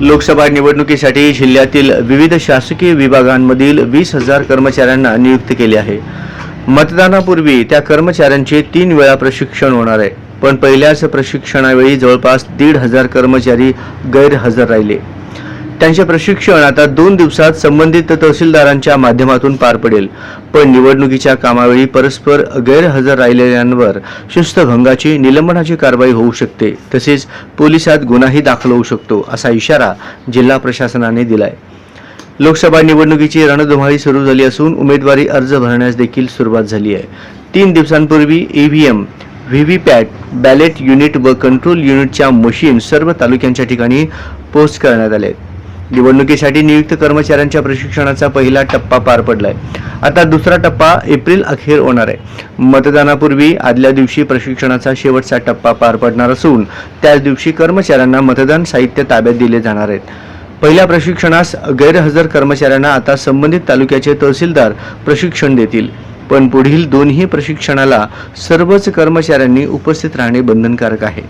लोकसभा निवडणुकीसाठी जिल्ह्यातील विविध शासकीय विभागांमधील वीस हजार कर्मचाऱ्यांना नियुक्त केले आहे. मतदानापूर्वी त्या कर्मचाऱ्यांचे तीन वेळा प्रशिक्षण होणार आहे. पण पहिल्याच प्रशिक्षणावेळी जवळपास दीड हजार कर्मचारी गैरहजर राहिले. त्यांचे प्रशिक्षण आता दोन दिवसात संबंधित तहसीलदारांच्या माध्यमातून पार पडेल. पण निवडणुकीच्या कामावेळी परस्पर गैरहजर राहिलेल्यांवर शिस्तभंगाची निलंबनाची कारवाई होऊ शकते. तसेच पोलिसात गुन्हाही दाखल होऊ शकतो असा इशारा जिल्हा प्रशासनाने दिलाय. लोकसभा निवडणुकीची रणधुमाळी सुरू झाली असून उमेदवारी अर्ज भरण्यास देखील सुरुवात झाली आहे. तीन दिवसांपूर्वी EVM VVPAT ballot unit व कंट्रोल युनिटच्या मशीन सर्व तालुक्यांच्या ठिकाणी पोस्ट करण्यात आले आहेत. निवडणुकीसाठी नियुक्त कर्मचाऱ्यांच्या प्रशिक्षणाचा पहिला टप्पा पार पडलाय. आता दुसरा टप्पा एप्रिल अखेर होणार आहे. मतदानापूर्वी आदल्या दिवशी प्रशिक्षणाचा शेवटचा टप्पा पार पडणार असून त्याच दिवशी कर्मचाऱ्यांना मतदान साहित्य ताब्यात दिले जाणार आहेत. पहिल्या प्रशिक्षणास गैरहजर कर्मचाऱ्यांना आता संबंधित तालुक्याचे तहसीलदार प्रशिक्षण देतील. पण पुढील दोन्ही प्रशिक्षणाला सर्वच कर्मचाऱ्यांनी उपस्थित राहणे बंधनकारक आहे.